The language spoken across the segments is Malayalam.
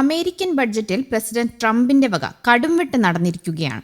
അമേരിക്കൻ ബഡ്ജറ്റിൽ പ്രസിഡന്റ് ട്രംപിന്റെ വക കടുംവെട്ട് നടന്നിരിക്കുകയാണ്.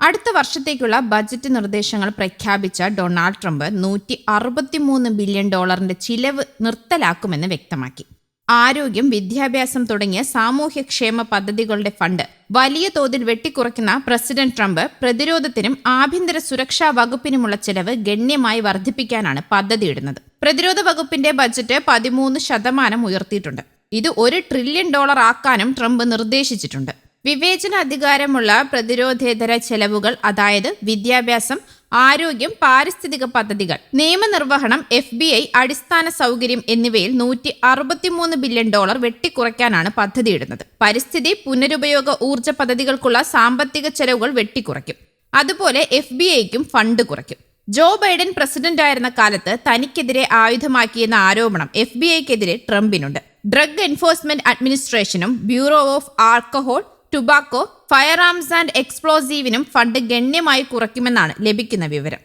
അടുത്ത വർഷത്തേക്കുള്ള ബജറ്റ് നിർദ്ദേശങ്ങൾ പ്രഖ്യാപിച്ച ഡൊണാൾഡ് ട്രംപ് നൂറ്റി അറുപത്തിമൂന്ന് ബില്യൺ ഡോളറിന്റെ ചിലവ് നിർത്തലാക്കുമെന്ന് വ്യക്തമാക്കി. ആരോഗ്യം വിദ്യാഭ്യാസം തുടങ്ങിയ സാമൂഹ്യക്ഷേമ പദ്ധതികളുടെ ഫണ്ട് വലിയ തോതിൽ വെട്ടിക്കുറയ്ക്കുന്ന പ്രസിഡന്റ് ട്രംപ് പ്രതിരോധത്തിനും ആഭ്യന്തര സുരക്ഷാ വകുപ്പിനുമുള്ള ചെലവ് ഗണ്യമായി വർദ്ധിപ്പിക്കാനാണ് പദ്ധതിയിടുന്നത്. പ്രതിരോധ വകുപ്പിന്റെ ബജറ്റ് പതിമൂന്ന് ശതമാനം ഉയർത്തിയിട്ടുണ്ട്. ഇത് ഒരു ട്രില്യൺ ഡോളർ ആക്കാനും ട്രംപ് നിർദ്ദേശിച്ചിട്ടുണ്ട്. വിവേചന അധികാരമുള്ള പ്രതിരോധേതര ചെലവുകൾ അതായത് വിദ്യാഭ്യാസം ആരോഗ്യം പാരിസ്ഥിതിക പദ്ധതികൾ നിയമനിർവഹണം എഫ് ബി ഐ അടിസ്ഥാന സൗകര്യം എന്നിവയിൽ നൂറ്റി അറുപത്തിമൂന്ന് ബില്യൺ ഡോളർ വെട്ടിക്കുറയ്ക്കാനാണ് പദ്ധതിയിടുന്നത്. പരിസ്ഥിതി പുനരുപയോഗ ഊർജ പദ്ധതികൾക്കുള്ള സാമ്പത്തിക ചെലവുകൾ വെട്ടിക്കുറയ്ക്കും. അതുപോലെ എഫ് ബി ഐക്കും ഫണ്ട് കുറയ്ക്കും. ജോ ബൈഡൻ പ്രസിഡന്റായിരുന്ന കാലത്ത് തനിക്കെതിരെ ആയുധമാക്കിയെന്ന ആരോപണം എഫ് ബി ഐക്കെതിരെ ട്രംപിനുണ്ട്. Drug enforcement അഡ്മിനിസ്ട്രേഷനും bureau of alcohol tobacco firearms and എക്സ്പ്ലോസീവിനും fund ഗണ്യമായി കുറയ്ക്കുമെന്നാണ് ലഭിക്കുന്ന വിവരം.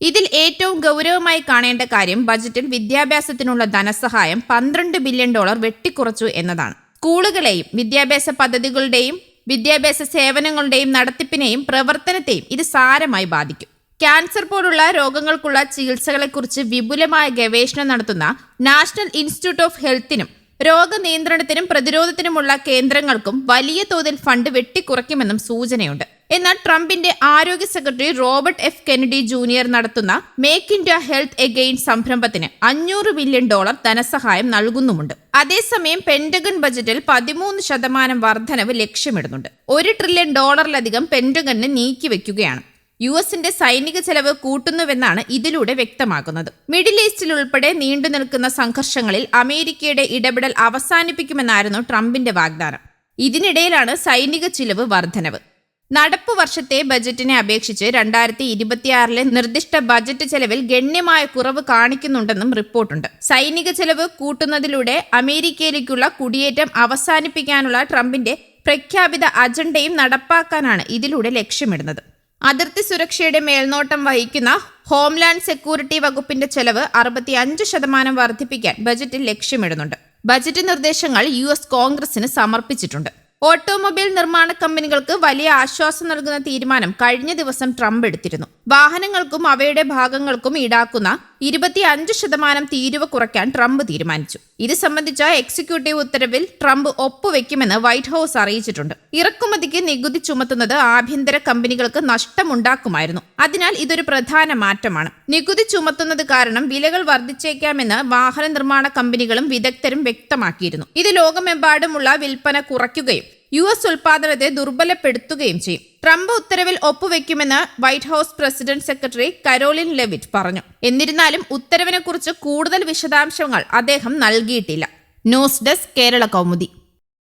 ഇതിൽ ഏറ്റവും ഗൗരവമായി കാണേണ്ട കാര്യം ബജറ്റിൽ വിദ്യാഭ്യാസത്തിനുള്ള ധനസഹായം പന്ത്രണ്ട് ബില്യൺ ഡോളർ വെട്ടിക്കുറച്ചു എന്നതാണ്. സ്കൂളുകളെയും വിദ്യാഭ്യാസ പദ്ധതികളുടെയും വിദ്യാഭ്യാസ സേവനങ്ങളുടെയും നടത്തിപ്പിനെയും പ്രവർത്തനത്തെയും ഇത് സാരമായി ബാധിക്കും. ക്യാൻസർ പോലുള്ള രോഗങ്ങൾക്കുള്ള ചികിത്സകളെക്കുറിച്ച് വിപുലമായ ഗവേഷണം നടത്തുന്ന നാഷണൽ ഇൻസ്റ്റിറ്റ്യൂട്ട് ഓഫ് ഹെൽത്തിനും രോഗനിയന്ത്രണത്തിനും പ്രതിരോധത്തിനുമുള്ള കേന്ദ്രങ്ങൾക്കും വലിയ തോതിൽ ഫണ്ട് വെട്ടിക്കുറയ്ക്കുമെന്നും സൂചനയുണ്ട്. എന്നാൽ ട്രംപിന്റെ ആരോഗ്യ secretary Robert F. Kennedy junior നടത്തുന്ന മേക്ക് ഇന്ത്യ ഹെൽത്ത് എഗെയിൻ സംരംഭത്തിന് അഞ്ഞൂറ് ബില്യൺ ഡോളർ ധനസഹായം നൽകുന്നുമുണ്ട്. അതേസമയം പെന്റഗൺ ബജറ്റിൽ പതിമൂന്ന് ശതമാനം വർധനവ് ലക്ഷ്യമിടുന്നുണ്ട്. ഒരു ട്രില്യൺ ഡോളറിലധികം പെന്റഗണിന് നീക്കിവെക്കുകയാണ്. യു എസിന്റെ സൈനിക ചെലവ് കൂട്ടുന്നുവെന്നാണ് ഇതിലൂടെ വ്യക്തമാക്കുന്നത്. മിഡിൽ ഈസ്റ്റിൽ ഉൾപ്പെടെ നീണ്ടു നിൽക്കുന്ന സംഘർഷങ്ങളിൽ അമേരിക്കയുടെ ഇടപെടൽ അവസാനിപ്പിക്കുമെന്നായിരുന്നു ട്രംപിന്റെ വാഗ്ദാനം. ഇതിനിടയിലാണ് സൈനിക ചിലവ് വർധനവ്. നടപ്പ് വർഷത്തെ ബജറ്റിനെ അപേക്ഷിച്ച് രണ്ടായിരത്തി ഇരുപത്തിയാറിലെ നിർദ്ദിഷ്ട ബജറ്റ് ചെലവിൽ ഗണ്യമായ കുറവ് കാണിക്കുന്നുണ്ടെന്നും റിപ്പോർട്ടുണ്ട്. സൈനിക ചെലവ് കൂട്ടുന്നതിലൂടെ അമേരിക്കയിലേക്കുള്ള കുടിയേറ്റം അവസാനിപ്പിക്കാനുള്ള ട്രംപിന്റെ പ്രഖ്യാപിത അജണ്ടയും നടപ്പാക്കാനാണ് ഇതിലൂടെ ലക്ഷ്യമിടുന്നത്. അതിർത്തി സുരക്ഷയുടെ മേൽനോട്ടം വഹിക്കുന്ന ഹോംലാൻഡ് സെക്യൂരിറ്റി വകുപ്പിന്റെ ചെലവ് അറുപത്തി അഞ്ച് ശതമാനം വർദ്ധിപ്പിക്കാൻ ബജറ്റിൽ ലക്ഷ്യമിടുന്നുണ്ട്. ബജറ്റ് നിർദ്ദേശങ്ങൾ യു എസ് കോൺഗ്രസിന് സമർപ്പിച്ചിട്ടുണ്ട്. ഓട്ടോമൊബൈൽ നിർമ്മാണ കമ്പനികൾക്ക് വലിയ ആശ്വാസം നൽകുന്ന തീരുമാനം കഴിഞ്ഞ ദിവസം ട്രംപ് എടുത്തിരുന്നു. വാഹനങ്ങൾക്കും അവയുടെ ഭാഗങ്ങൾക്കും ഈടാക്കുന്ന ഇരുപത്തി അഞ്ച് ശതമാനം തീരുവ കുറയ്ക്കാൻ ട്രംപ് തീരുമാനിച്ചു. ഇത് സംബന്ധിച്ച എക്സിക്യൂട്ടീവ് ഉത്തരവിൽ ട്രംപ് ഒപ്പുവെക്കുമെന്ന് വൈറ്റ് ഹൌസ് അറിയിച്ചിട്ടുണ്ട്. ഇറക്കുമതിക്ക് നികുതി ചുമത്തുന്നത് ആഭ്യന്തര കമ്പനികൾക്ക് നഷ്ടമുണ്ടാക്കുമായിരുന്നു. അതിനാൽ ഇതൊരു പ്രധാന മാറ്റമാണ്. നികുതി ചുമത്തുന്നത് കാരണം വിലകൾ വർദ്ധിച്ചേക്കാമെന്ന് വാഹന നിർമ്മാണ കമ്പനികളും വിദഗ്ധരും വ്യക്തമാക്കിയിരുന്നു. ഇത് ലോകമെമ്പാടുമുള്ള വിൽപ്പന കുറയ്ക്കുകയും യു എസ് ഉൽപാദനത്തെ ദുർബലപ്പെടുത്തുകയും ചെയ്യും. ട്രംപ് ഉത്തരവിൽ ഒപ്പുവെക്കുമെന്ന് White House president secretary Karoline Leavitt പറഞ്ഞു. എന്നിരുന്നാലും ഉത്തരവിനെക്കുറിച്ച് കൂടുതൽ വിശദാംശങ്ങൾ അദ്ദേഹം നൽകിയിട്ടില്ല. News desk Kerala Kaumudi.